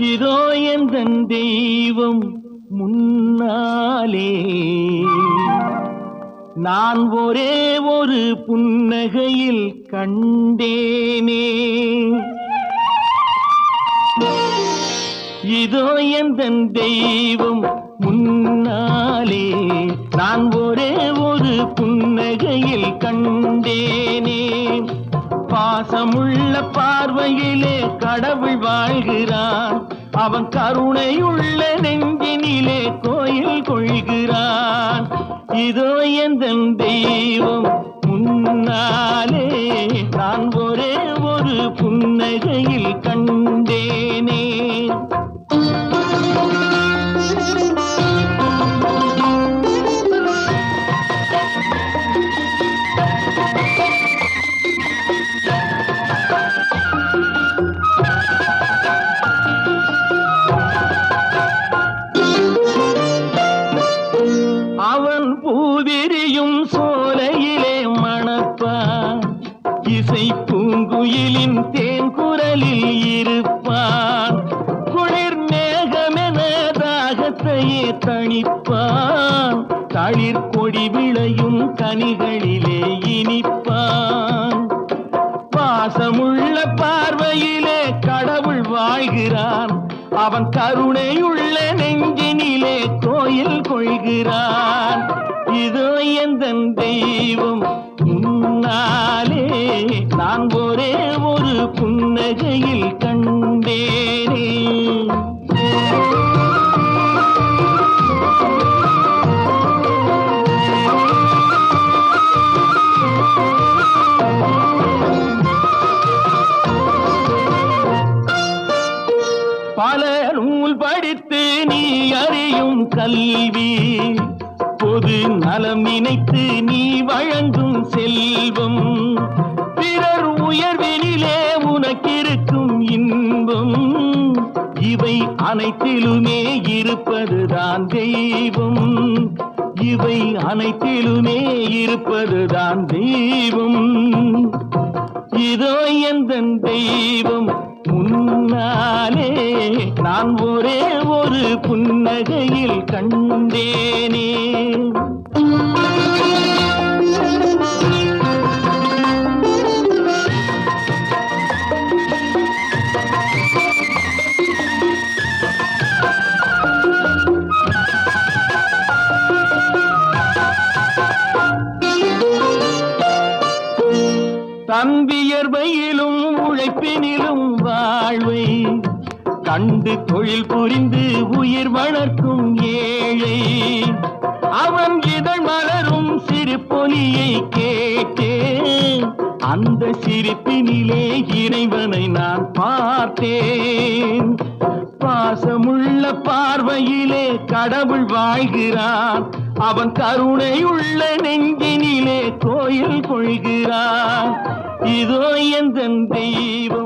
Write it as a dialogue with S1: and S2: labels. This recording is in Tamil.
S1: இதோ எந்த தெய்வம் முன்னாலே. நான் ஒரே ஒரு புன்னகையில் கண்டேனே. இதோ எந்த தெய்வம் முன்னாலே. நான் ஒரே ஒரு புன்னகையில் கண்டேனே. பாசமுள்ள பார்வையிலே கடவுள் வாழ்கிறான் அவன் கருணையுள்ள நெஞ்சினிலே கோயில் கொள்கிறான். இதோ எந்த தெய்வம் முன்னாலே நான் ஒரே ஒரு புன்னகையில் கண்டேனே பூவிரியும் சோலையிலே மணப்பா. இசை பூங்குயிலின் தேன் குரலில் இருப்பான் குளிர் மேகமென தாகத்தையே தணிப்பான் தளிர் கொடி விளையும் கனிகளிலே இனிப்பான் பாசமுள்ள பார்வையிலே கடவுள் வாழ்கிறான் அவன் கருணையுள்ள நெஞ்சினிலே கோயில் கொள்கிறான் இது எந்த தெய்வம்? முன்னாலே நான் ஒரே ஒரு புன்னகையில் கண்டேனே. பல நூல் படித்து நீ அறியும் கல்வி. போது நலம் நினைத்து நீ வழங்கும் செல்வம். பிறர் உயர்வினிலே உனக்கிருக்கும் இன்பம். இவை அனைத்திலுமே இருப்பதுதான் தெய்வம். இவை அனைத்திலுமே இருப்பதுதான் தெய்வம். இதோ எந்த தெய்வம் முன்னாலே நான் ஒரே ஒரு புன்னகையில் கண்டேனே. உழைப்பினிலும் வாழ்வை கண்டு தொழில் புரிந்து உயிர் வளர்க்கும் ஏழை. அவன் இதழ் மலரும் சிறு பொலியை கேட்டேன் அந்த சிரிப்பினிலே இறைவனை நான் பார்த்தேன். பாசமுள்ள பார்வையிலே கடவுள் வாழ்கிறான் அவன் கருணையுள்ள நெஞ்சினிலே கோயில் கொள்கிறான் இதோ என் தெய்வம்